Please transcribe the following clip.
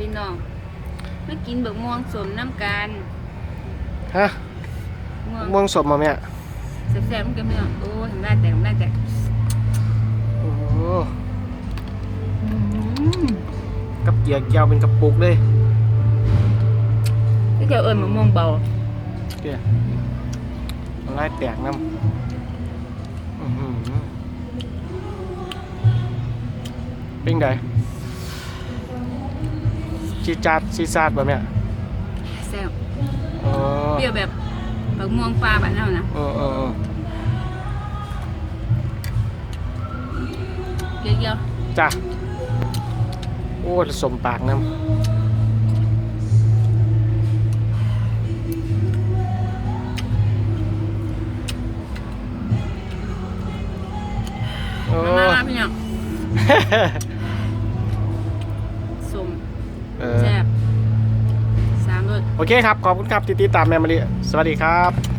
พี่น้องมากินเบิกม่วงสมน้ำกันฮะม่วงม่วงสมมาแม่แซ่บๆมันกันพี่น้องโอ้เห็นได้แต่เห็นได้แต่โอ้โหอืมกับเกียร์ยาวเป็นกระปุกเลยที่เกี่ยวเอิญมะม่วงเบาเกียลายแตกน้ำอื้อหือเป็นไง ชีจาดชีซาดบ่แม่แซ่บอ๋อเปรี้ยวแบบเบิกม่วงปลาบ้านเรานะเออเออเออเกี่ยวจ้ะโอ้ยสมปากน้ำโอ้ๆมามาๆพี่น้อง โอเคครับ ขอบคุณครับที่ติดตามแม่มารีสวัสดีครับ